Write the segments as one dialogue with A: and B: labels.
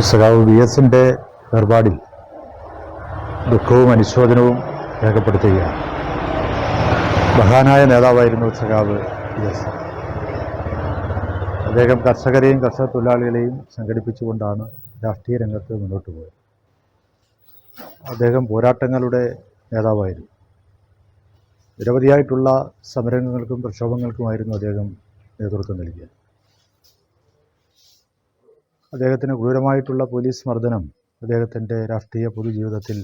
A: സഖാവ് വി എസിന്റെ വേർപാടിൽ ദുഃഖവും അനുശോചനവും രേഖപ്പെടുത്തുകയാണ്. മഹാനായ നേതാവായിരുന്നു സഖാവ് വി എസ്. അദ്ദേഹം കർഷകരെയും കർഷക തൊഴിലാളികളെയും സംഘടിപ്പിച്ചുകൊണ്ടാണ് രാഷ്ട്രീയ രംഗത്ത് മുന്നോട്ട് പോയത്. അദ്ദേഹം പോരാട്ടങ്ങളുടെ നേതാവായിരുന്നു. നിരവധിയായിട്ടുള്ള സമരങ്ങൾക്കും പ്രക്ഷോഭങ്ങൾക്കുമായിരുന്നു അദ്ദേഹം നേതൃത്വം നൽകിയത്. അദ്ദേഹത്തിന് ക്രൂരമായിട്ടുള്ള പോലീസ് മർദ്ദനം അദ്ദേഹത്തിന്റെ രാഷ്ട്രീയ പൊതുജീവിതത്തിൽ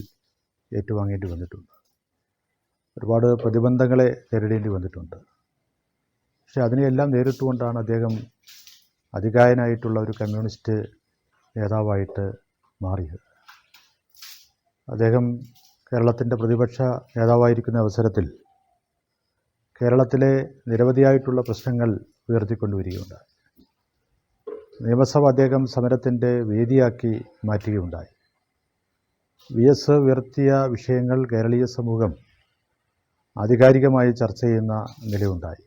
A: ഏറ്റുവാങ്ങേണ്ടി വന്നിട്ടുണ്ട്. ഒരുപാട് പ്രതിബന്ധങ്ങളെ നേരിടേണ്ടി വന്നിട്ടുണ്ട്. പക്ഷേ അതിനെയെല്ലാം നേരിട്ടുകൊണ്ടാണ് അദ്ദേഹം അധികായനായിട്ടുള്ള ഒരു കമ്മ്യൂണിസ്റ്റ് നേതാവായിട്ട് മാറിയത്. അദ്ദേഹം കേരളത്തിന്റെ പ്രതിപക്ഷ നേതാവായിരിക്കുന്ന അവസരത്തിൽ കേരളത്തിലെ നിരവധിയായിട്ടുള്ള പ്രശ്നങ്ങൾ ഉയർത്തിക്കൊണ്ടുവരികയുണ്ടായി. നിയമസഭ അദ്ദേഹം സമരത്തിന്റെ വേദിയാക്കി മാറ്റുകയുണ്ടായി. വി എസ് ഉയർത്തിയ വിഷയങ്ങൾ കേരളീയ സമൂഹം ആധികാരികമായി ചർച്ച ചെയ്യുന്ന നിലയുണ്ടായി.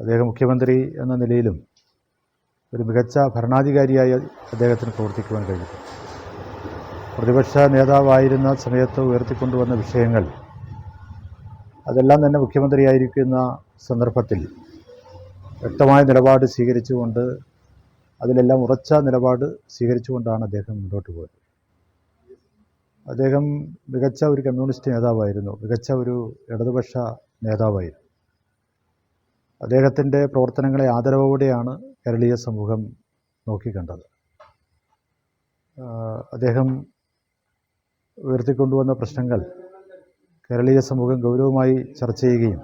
A: അദ്ദേഹം മുഖ്യമന്ത്രി എന്ന നിലയിലും ഒരു മികച്ച ഭരണാധികാരിയായി അദ്ദേഹത്തിന് പ്രവർത്തിക്കുവാൻ കഴിഞ്ഞു പ്രതിപക്ഷ നേതാവായിരുന്ന സമയത്ത് ഉയർത്തിക്കൊണ്ടുവന്ന വിഷയങ്ങൾ അതെല്ലാം തന്നെ മുഖ്യമന്ത്രിയായിരിക്കുന്ന സന്ദർഭത്തിൽ വ്യക്തമായ നിലപാട് സ്വീകരിച്ചുകൊണ്ട് അതിലെല്ലാം ഉറച്ച നിലപാട് സ്വീകരിച്ചുകൊണ്ടാണ് അദ്ദേഹം മുന്നോട്ട് പോയത്. അദ്ദേഹം മികച്ച ഒരു കമ്മ്യൂണിസ്റ്റ് നേതാവായിരുന്നു. മികച്ച ഒരു ഇടതുപക്ഷ നേതാവായിരുന്നു. അദ്ദേഹത്തിന്റെ പ്രവർത്തനങ്ങളെ ആദരവോടെയാണ് കേരളീയ സമൂഹം നോക്കിക്കണ്ടത്. അദ്ദേഹം ഉയർത്തിക്കൊണ്ടുവന്ന പ്രശ്നങ്ങൾ കേരളീയ സമൂഹം ഗൗരവമായി ചർച്ച ചെയ്യുകയും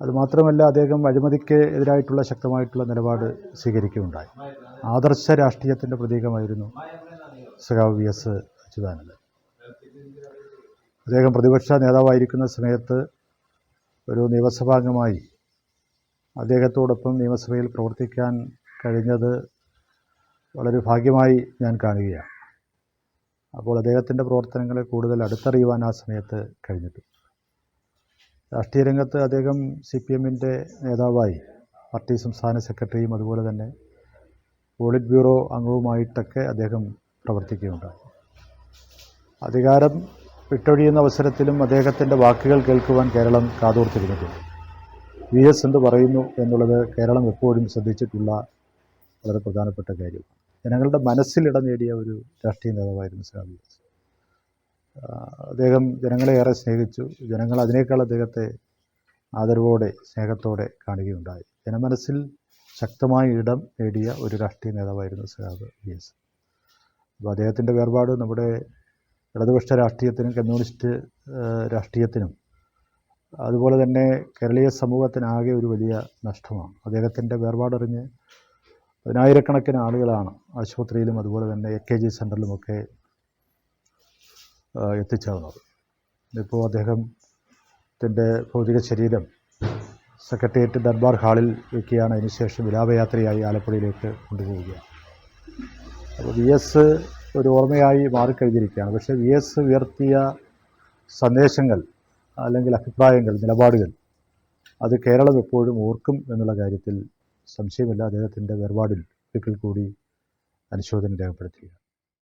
A: അതുമാത്രമല്ല അദ്ദേഹം അഴിമതിക്ക് എതിരായിട്ടുള്ള ശക്തമായിട്ടുള്ള നിലപാട് സ്വീകരിക്കുകയുണ്ടായി. ആദർശ രാഷ്ട്രീയത്തിന്റെ പ്രതീകമായിരുന്നു സഖാവ് വി എസ് അച്യുതാനന്ദൻ. അദ്ദേഹം പ്രതിപക്ഷ നേതാവായിരിക്കുന്ന സമയത്ത് ഒരു നിയമസഭാംഗമായി അദ്ദേഹത്തോടൊപ്പം നിയമസഭയിൽ പ്രവർത്തിക്കാൻ കഴിഞ്ഞത് വളരെ ഭാഗ്യമായി ഞാൻ കാണുകയാണ്. അപ്പോൾ അദ്ദേഹത്തിന്റെ പ്രവർത്തനങ്ങളെ കൂടുതൽ അടുത്തറിയുവാൻ ആ സമയത്ത് കഴിഞ്ഞിട്ടുണ്ട് രാഷ്ട്രീയ രംഗത്ത് അദ്ദേഹം സി പി എമ്മിന്റെ നേതാവായി പാർട്ടി സംസ്ഥാന സെക്രട്ടറിയും അതുപോലെ തന്നെ പോളിറ്റ് ബ്യൂറോ അംഗവുമായിട്ടൊക്കെ അദ്ദേഹം പ്രവർത്തിക്കുകയുണ്ടായി. അധികാരം വിട്ടൊഴിയുന്ന അവസരത്തിലും അദ്ദേഹത്തിന്റെ വാക്കുകൾ കേൾക്കുവാൻ കേരളം കാതോർത്തിരുന്നിട്ടുണ്ട് വി എസ് എന്ത് പറയുന്നു എന്നുള്ളത് കേരളം എപ്പോഴും ശ്രദ്ധിച്ചിട്ടുള്ള വളരെ പ്രധാനപ്പെട്ട കാര്യമാണ്. ജനങ്ങളുടെ മനസ്സിലിട നേടിയ ഒരു രാഷ്ട്രീയ നേതാവായിരുന്നു സഖാവ് വി എസ്. അദ്ദേഹം ജനങ്ങളെ ഏറെ സ്നേഹിച്ചു. ജനങ്ങൾ അതിനേക്കാൾ അദ്ദേഹത്തെ ആദരവോടെ സ്നേഹത്തോടെ കാണുകയുണ്ടായി. ജനമനസ്സിൽ ശക്തമായ ഇടം നേടിയ ഒരു രാഷ്ട്രീയ നേതാവായിരുന്നു സഹാബ് വി എസ്. അപ്പോൾ അദ്ദേഹത്തിന്റെ വേർപാട് നമ്മുടെ ഇടതുപക്ഷ രാഷ്ട്രീയത്തിനും കമ്മ്യൂണിസ്റ്റ് രാഷ്ട്രീയത്തിനും അതുപോലെ തന്നെ കേരളീയ സമൂഹത്തിനാകെ ഒരു വലിയ നഷ്ടമാണ്. അദ്ദേഹത്തിന്റെ വേർപാടറിഞ്ഞ് പതിനായിരക്കണക്കിന് ആളുകളാണ് ആശുപത്രിയിലും അതുപോലെ തന്നെ എ കെ ജി സെന്ററിലുമൊക്കെ എത്തിച്ചേർന്നത്. ഇപ്പോൾ അദ്ദേഹത്തിന്റെ ഭൗതിക ശരീരം സെക്രട്ടേറിയറ്റ് ദർബാർ ഹാളിൽ വയ്ക്കുകയാണ് അതിനുശേഷം വിലാപയാത്രയായി ആലപ്പുഴയിലേക്ക് കൊണ്ടുപോവുകയാണ്. അപ്പോൾ വി എസ് ഒരു ഓർമ്മയായി മാറിക്കഴിഞ്ഞിരിക്കുകയാണ്. പക്ഷേ വി എസ് ഉയർത്തിയ സന്ദേശങ്ങൾ അല്ലെങ്കിൽ അഭിപ്രായങ്ങൾ നിലപാടുകൾ അത് കേരളം എപ്പോഴും ഓർക്കും എന്നുള്ള കാര്യത്തിൽ സംശയമില്ല. അദ്ദേഹത്തിന്റെ വേർപാടിൽ ഒരിക്കൽ കൂടി അനുശോചനം രേഖപ്പെടുത്തുക